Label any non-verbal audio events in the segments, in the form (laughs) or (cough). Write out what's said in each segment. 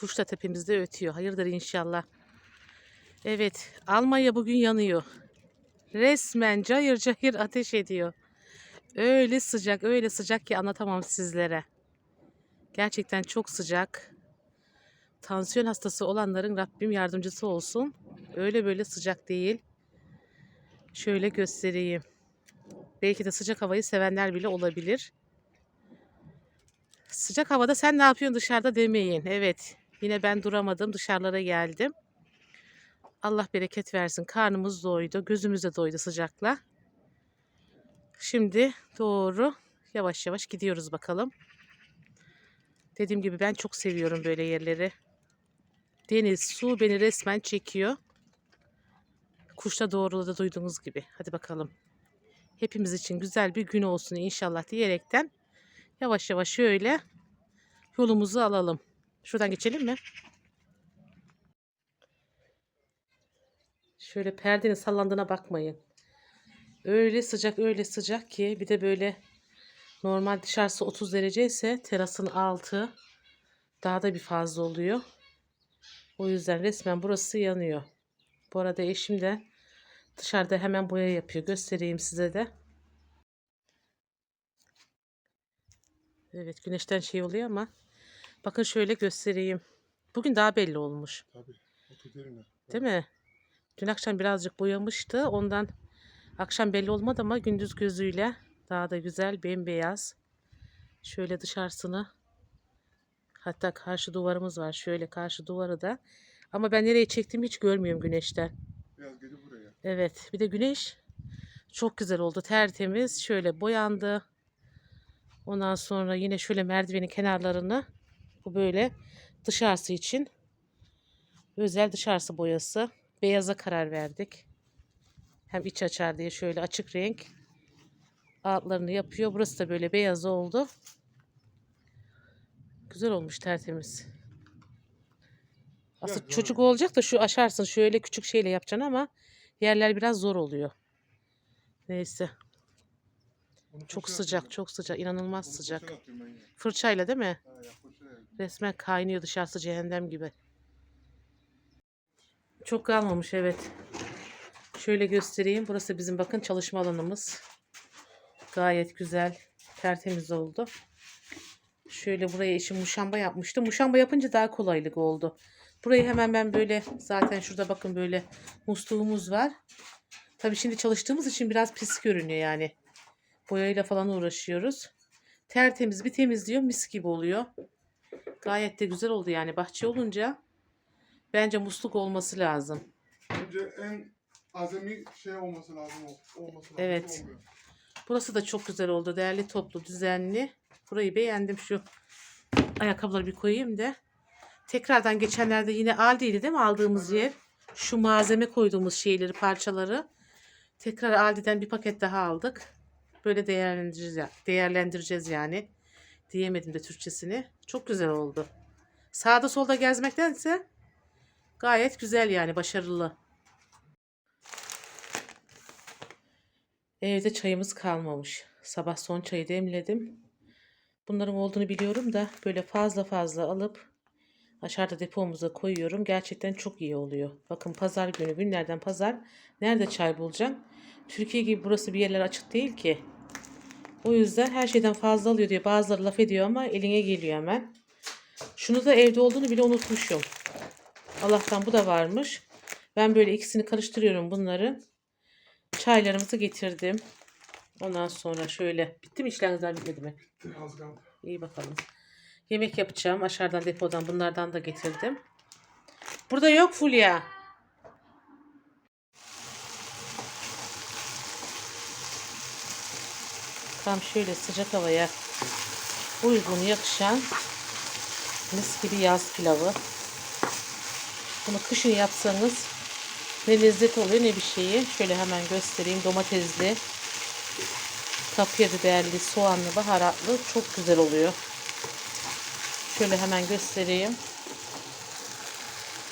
Kuş da tepemizde ötüyor. Hayırdır inşallah. Evet, Almanya bugün yanıyor. Resmen cayır cayır ateş ediyor. Öyle sıcak, öyle sıcak ki anlatamam sizlere. Gerçekten çok sıcak. Tansiyon hastası olanların Rabbim yardımcısı olsun. Öyle böyle sıcak değil. Şöyle göstereyim. Belki de sıcak havayı sevenler bile olabilir. Sıcak havada sen ne yapıyorsun dışarıda demeyin. Evet, yine ben duramadım, dışarılara geldim. Allah bereket versin. Karnımız doydu, gözümüz de doydu sıcakla. Şimdi doğru yavaş yavaş gidiyoruz bakalım. Dediğim gibi ben çok seviyorum böyle yerleri. Deniz, su beni resmen çekiyor. Kuşla doğru da duyduğunuz gibi. Hadi bakalım. Hepimiz için güzel bir gün olsun inşallah diyerekten yavaş yavaş şöyle yolumuzu alalım. Şuradan geçelim mi? Şöyle perdenin sallandığına bakmayın. Öyle sıcak öyle sıcak ki bir de böyle normal dışarısı 30 derece ise terasın altı daha da bir fazla oluyor. O yüzden resmen burası yanıyor. Bu arada eşim de dışarıda hemen boya yapıyor. Göstereyim size de. Evet güneşten şey oluyor ama bakın şöyle göstereyim. Bugün daha belli olmuş. Tabii. Otur derine. Değil mi? Dün akşam birazcık boyamıştı. Ondan akşam belli olmadı ama gündüz gözüyle daha da güzel bembeyaz. Şöyle dışarısını hatta karşı duvarımız var. Şöyle karşı duvarı da. Ama ben nereye çektiğimi hiç görmüyorum güneşten. Biraz geri buraya. Evet, bir de güneş çok güzel oldu. Tertemiz. Şöyle boyandı. Ondan sonra yine şöyle merdivenin kenarlarını bu böyle dışarısı için özel dışarısı boyası. Beyaza karar verdik. Hem iç açar diye şöyle açık renk altlarını yapıyor. Burası da böyle beyaz oldu. Güzel olmuş tertemiz. Aslında Biraz çocuk olacak da şu aşarsın şöyle küçük şeyle yapacaksın ama yerler biraz zor oluyor. Neyse. Onu Çok sıcak, çok sıcak. inanılmaz sıcak. Fırçayla değil mi? Ha. Resmen kaynıyor dışarısı cehennem gibi. Çok kalmamış evet. Şöyle göstereyim. Burası bizim bakın çalışma alanımız. Gayet güzel. Tertemiz oldu. Şöyle buraya eşim muşamba yapmıştı. Muşamba yapınca daha kolaylık oldu. Burayı hemen ben böyle zaten şurada bakın böyle musluğumuz var. Tabii şimdi çalıştığımız için biraz pis görünüyor yani. Boyayla falan uğraşıyoruz. Tertemiz bir temizliyor mis gibi oluyor. Gayet de güzel oldu yani bahçe olunca bence musluk olması lazım. Önce en azami şey olması lazım. o- Olması lazım. Evet. Olmuyor. Burası da çok güzel oldu. Değerli toplu, düzenli. Burayı beğendim. Şu ayakkabıları bir koyayım da. Tekrardan geçenlerde yine Aldi'ydi değil mi aldığımız yer? Şu malzeme koyduğumuz şeyleri, parçaları. Tekrar Aldi'den bir paket daha aldık. Böyle değerlendireceğiz, ya- değerlendireceğiz yani. Diyemedim de Türkçesini. Çok güzel oldu. Sağda solda gezmektense gayet güzel yani başarılı. Evde çayımız kalmamış. Sabah son çayı demledim. Bunların olduğunu biliyorum da böyle fazla fazla alıp aşağıda depomuza koyuyorum. Gerçekten çok iyi oluyor. Bakın pazar günü günlerden pazar nerede çay bulacağım? Türkiye gibi burası bir yerler açık değil ki. O yüzden her şeyden fazla alıyor diye bazıları laf ediyor ama eline geliyor hemen. Şunu da evde olduğunu bile unutmuşum. Allah'tan bu da varmış. Ben böyle ikisini karıştırıyorum bunları. Çaylarımızı getirdim. Ondan sonra şöyle. Bitti mi işlemler bitmedi mi? Az kaldı. İyi bakalım. Yemek yapacağım. Aşağıdan depodan bunlardan da getirdim. Burada yok Fulya. Tam şöyle sıcak havaya uygun yakışan mis gibi yaz pilavı. Bunu kışın yapsanız ne lezzet oluyor ne bir şeyi. Şöyle hemen göstereyim. Domatesli, kapya biberli, soğanlı, baharatlı çok güzel oluyor. Şöyle hemen göstereyim.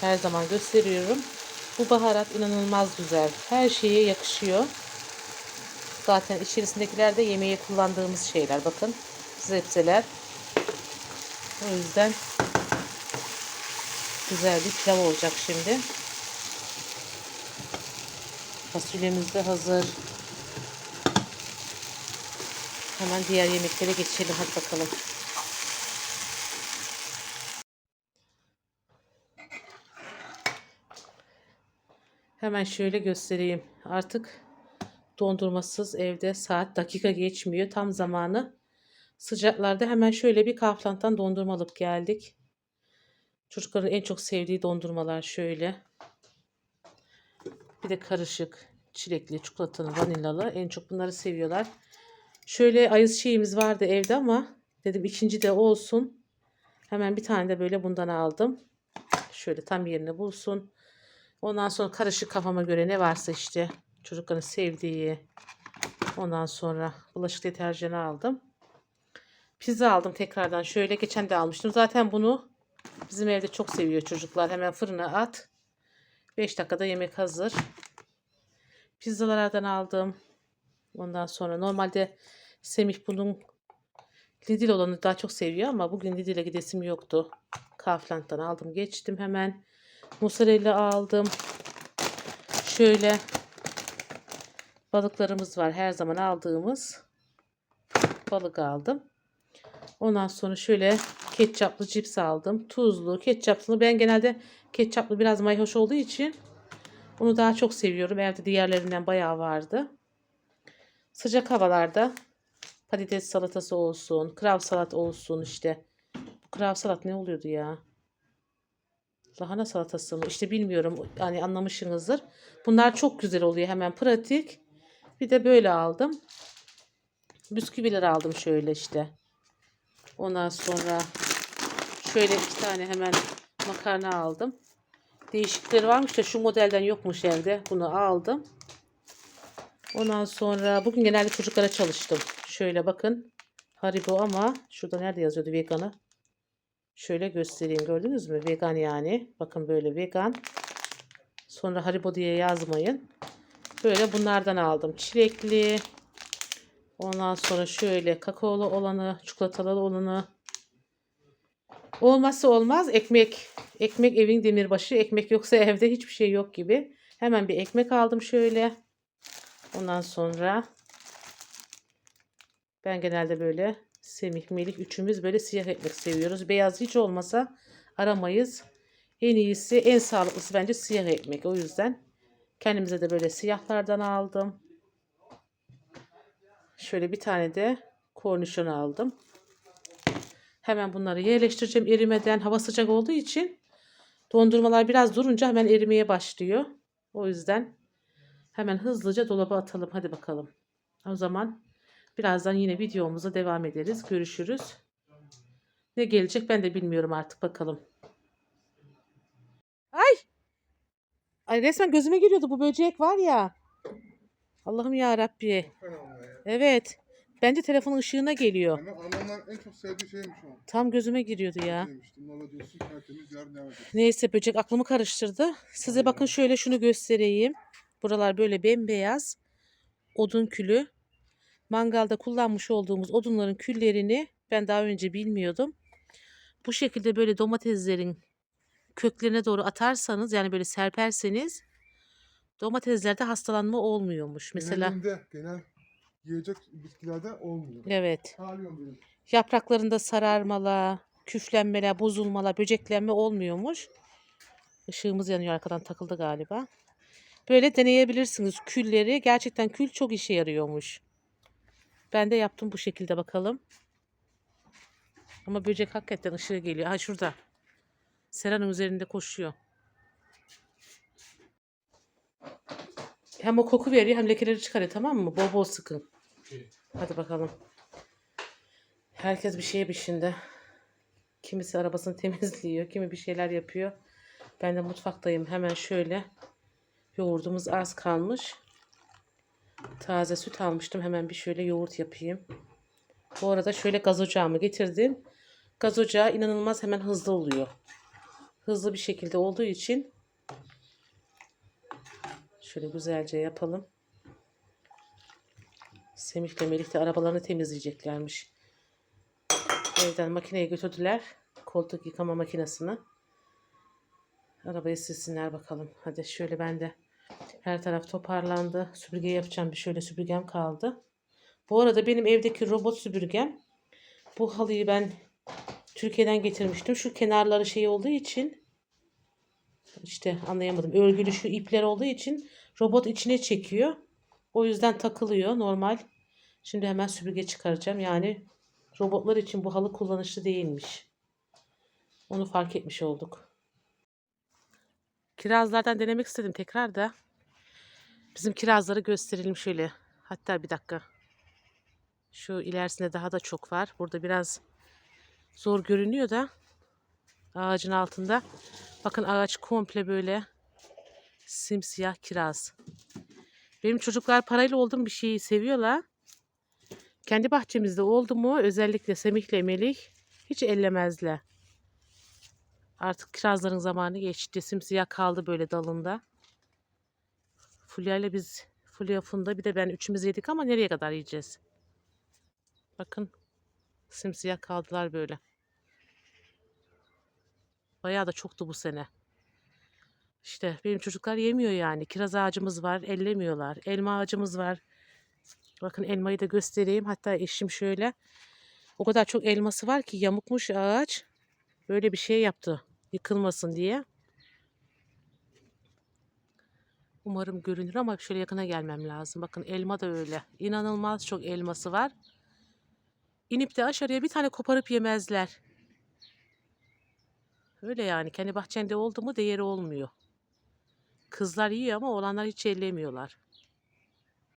Her zaman gösteriyorum. Bu baharat inanılmaz güzel. Her şeye yakışıyor. Zaten içerisindekiler de yemeğe kullandığımız şeyler. Bakın sebzeler. O yüzden güzel bir pilav olacak şimdi. Fasulyemiz de hazır. Hemen diğer yemeklere geçelim. Hadi bakalım. Hemen şöyle göstereyim. Artık dondurmasız evde saat dakika geçmiyor. Tam zamanı. Sıcaklarda hemen şöyle bir Kaufland'dan dondurma alıp geldik. Çocukların en çok sevdiği dondurmalar şöyle. Bir de karışık çilekli, çikolatalı, vanilyalı. En çok bunları seviyorlar. Şöyle ayız şeyimiz vardı evde ama dedim ikinci de olsun. Hemen bir tane de böyle bundan aldım. Şöyle tam yerini bulsun. Ondan sonra karışık kafama göre ne varsa işte çocukların sevdiği. Ondan sonra bulaşık deterjanı aldım. Pizza aldım tekrardan. Şöyle geçen de almıştım. Zaten bunu bizim evde çok seviyor çocuklar. Hemen fırına at. 5 dakikada yemek hazır. Pizzalardan aldım. Ondan sonra normalde Semih bunun Lidl olanı daha çok seviyor ama bugün Lidl'e gidesim yoktu. Kaufland'dan aldım geçtim hemen. Mozzarella aldım. Şöyle balıklarımız var. Her zaman aldığımız balık aldım. Ondan sonra şöyle ketçaplı cips aldım. Tuzlu, ketçaplı. Ben genelde ketçaplı biraz mayhoş olduğu için onu daha çok seviyorum. Evde diğerlerinden bayağı vardı. Sıcak havalarda patates salatası olsun, krav salat olsun işte. Bu krav salat ne oluyordu ya? Lahana salatası mı? İşte bilmiyorum. Yani anlamışsınızdır. Bunlar çok güzel oluyor. Hemen pratik. Bir de böyle aldım. Bisküviler aldım şöyle işte. Ondan sonra şöyle iki tane hemen makarna aldım. Değişikleri varmış da şu modelden yokmuş evde. Bunu aldım. Ondan sonra bugün genelde çocuklara çalıştım. Şöyle bakın. Haribo ama şurada nerede yazıyordu veganı? Şöyle göstereyim. Gördünüz mü? Vegan yani. Bakın böyle vegan. Sonra Haribo diye yazmayın. Böyle bunlardan aldım. Çilekli. Ondan sonra şöyle kakaolu olanı, çikolatalı olanı. Olmazsa olmaz ekmek. Ekmek evin demirbaşı. Ekmek yoksa (laughs) evde hiçbir şey yok gibi. Hemen bir ekmek aldım şöyle. Ondan sonra ben genelde böyle Semih, Melih üçümüz böyle siyah ekmek seviyoruz. Beyaz hiç olmasa aramayız. En iyisi, en sağlıklısı bence siyah ekmek. O yüzden kendimize de böyle siyahlardan aldım. Şöyle bir tane de kornişon aldım. Hemen bunları yerleştireceğim erimeden. Hava sıcak olduğu için dondurmalar biraz durunca hemen erimeye başlıyor. O yüzden hemen hızlıca dolaba atalım. Hadi bakalım. O zaman birazdan yine videomuza devam ederiz. Görüşürüz. Ne gelecek ben de bilmiyorum artık bakalım. Ay! Ay resmen gözüme giriyordu bu böcek var ya. Allah'ım ya Rabbi. Evet. Bence telefonun ışığına geliyor. Ama en çok sevdiği şeymiş o. Tam gözüme giriyordu ya. Valla diyorsun tertemiz ederiz. Neyse böcek aklımı karıştırdı. Size bakın şöyle şunu göstereyim. Buralar böyle bembeyaz. Odun külü. Mangalda kullanmış olduğumuz odunların küllerini ben daha önce bilmiyordum. Bu şekilde böyle domateslerin köklerine doğru atarsanız yani böyle serperseniz domateslerde hastalanma olmuyormuş. Mesela Genelinde, genel yiyecek bitkilerde olmuyor. evet. Halıyorum benim. Yapraklarında sararmalar, küflenmeler, bozulmalar, böceklenme olmuyormuş. Işığımız yanıyor arkadan takıldı galiba. Böyle deneyebilirsiniz külleri. Gerçekten kül çok işe yarıyormuş. Ben de yaptım bu şekilde bakalım. Ama böcek hakikaten ışığı geliyor. Ha şurada. Seranın üzerinde koşuyor. Hem o koku veriyor hem lekeleri çıkarıyor tamam mı? Bol bol sıkın. Hadi bakalım. Herkes bir şeye peşinde. Kimisi arabasını (laughs) temizliyor, kimi bir şeyler yapıyor. Ben de mutfaktayım. Hemen şöyle yoğurdumuz az kalmış. Taze süt almıştım. Hemen bir şöyle yoğurt yapayım. Bu arada şöyle gaz ocağımı getirdim. Gaz ocağı inanılmaz hemen hızlı oluyor. Hızlı bir şekilde olduğu için şöyle güzelce yapalım. Semih'le Melih de arabalarını temizleyeceklermiş. Evden makineye götürdüler. Koltuk yıkama makinesini. Arabayı silsinler bakalım. Hadi şöyle ben de her taraf toparlandı. Süpürge yapacağım. Bir şöyle süpürgem kaldı. Bu arada benim evdeki robot süpürgem bu halıyı ben Türkiye'den getirmiştim. Şu kenarları şey olduğu için işte anlayamadım. Örgülü şu ipler olduğu için robot içine çekiyor. O yüzden takılıyor normal. Şimdi hemen süpürge çıkaracağım. Yani robotlar için bu halı kullanışlı değilmiş. Onu fark etmiş olduk. Kirazlardan denemek istedim tekrar da. Bizim kirazları gösterelim şöyle. Hatta bir dakika. Şu ilerisinde daha da çok var. Burada biraz zor görünüyor da ağacın altında. Bakın ağaç komple böyle simsiyah kiraz. Benim çocuklar parayla olduğum bir şeyi seviyorlar. Kendi bahçemizde oldu mu özellikle Semih'le Melih hiç ellemezler. Artık kirazların zamanı geçti. Simsiyah kaldı böyle dalında. Fulya ile biz Fulya Funda bir de ben üçümüz yedik ama nereye kadar yiyeceğiz? Bakın simsiyah kaldılar böyle. Bayağı da çoktu bu sene. İşte benim çocuklar yemiyor yani. Kiraz ağacımız var, ellemiyorlar. Elma ağacımız var. Bakın elmayı da göstereyim. Hatta eşim şöyle. O kadar çok elması var ki yamukmuş ağaç. Böyle bir şey yaptı. Yıkılmasın diye. Umarım görünür ama şöyle yakına gelmem lazım. Bakın elma da öyle. İnanılmaz çok elması var. İnip de aşağıya bir tane koparıp yemezler. Öyle yani. Kendi bahçende oldu mu değeri olmuyor. Kızlar yiyor ama oğlanlar hiç ellemiyorlar.